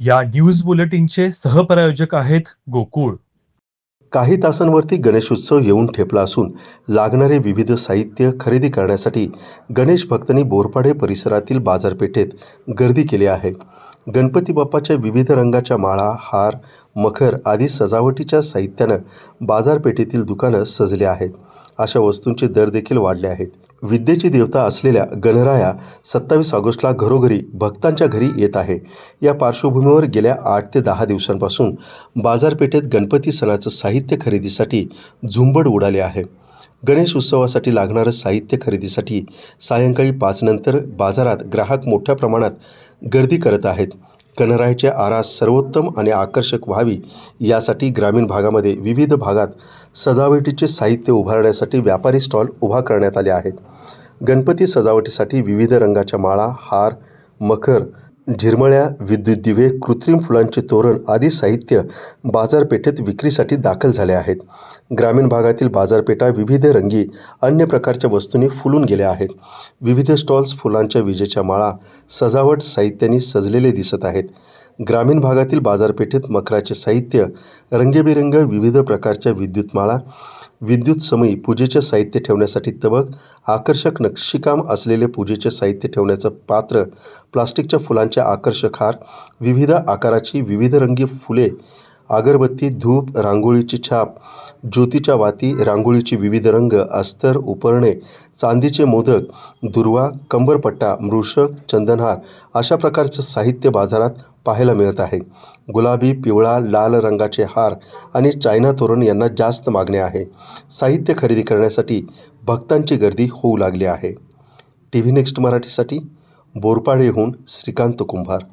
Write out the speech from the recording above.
या न्यूज बुलेटिनचे सहप्रायोजक आहेत गोकुळ. काही तासांवरती गणेशोत्सव येऊन ठेपला असून लागणारे विविध साहित्य खरेदी करण्यासाठी गणेश भक्तांनी बोरपाडे परिसरातील बाजारपेठेत गर्दी केली आहे. गणपती बाप्पाच्या विविध रंगाच्या माळा हार मखर आदी सजावटीच्या साहित्यानं बाजारपेठेतील दुकानं सजली आहेत. अशा वस्तूंचे दर देखील वाढले आहेत. विद्येची देवता असलेल्या गणराया सत्तावीस ऑगस्टला घरोघरी भक्तांच्या घरी येत आहे. या पार्श्वभूमीवर गेल्या आठ ते दहा दिवसांपासून बाजारपेठेत गणपती सणाचं साहित्य खरेदीसाठी झुंबड उडाले आहे. गणेश उत्सवासाठी लागणारं साहित्य खरेदीसाठी सायंकाळी पाचनंतर बाजारात ग्राहक मोठ्या प्रमाणात गर्दी करत आहेत. गणरायाची आरास सर्वोत्तम आणि आकर्षक व्हावी यासाठी ग्रामीण भागामध्ये विविध भागात सजावटीचे साहित्य उभारण्यासाठी व्यापारी स्टॉल उभा करण्यात आले आहेत. गणपती सजावटीसाठी विविध रंगाच्या माळा हार मखर झिरमळ्या विद्युत दिवे कृत्रिम फुलांचे तोरण आदी साहित्य बाजारपेठेत विक्रीसाठी दाखल झाले आहेत. ग्रामीण भागातील बाजारपेठा विविध रंगी अन्य प्रकारच्या वस्तूंनी फुलून गेल्या आहेत. विविध स्टॉल्स फुलांच्या विजेच्या माळा सजावट साहित्याने सजलेले दिसत आहेत. ग्रामीण भागातील बाजारपेठेत मकराचे साहित्य रंगेबिरंग विविध प्रकारच्या विद्युत माळा विद्युत समयी पूजेचे साहित्य ठेवण्यासाठी तबक आकर्षक नक्षीकाम असलेले पूजेचे साहित्य ठेवण्याचं पात्र प्लास्टिकच्या फुलांचे आकर्षक हार विविध आकाराची विविध रंगी फुले अगरबत्ती धूप रांगोळीची छाप ज्योतीच्या वाती रांगोळीची विविध रंग अस्तर उपरणे चांदीचे मोदक दुर्वा कंबरपट्टा मृषक चंदनहार अशा प्रकारचं साहित्य बाजारात पाहायला मिळत आहे. गुलाबी पिवळा लाल रंगाचे हार आणि चायना तोरण यांना जास्त मागणी आहे. साहित्य खरेदी करण्यासाठी भक्तांची गर्दी होऊ लागली आहे. टी व्ही नेक्स्ट मराठीसाठी बोरपाडेहून श्रीकांत कुंभार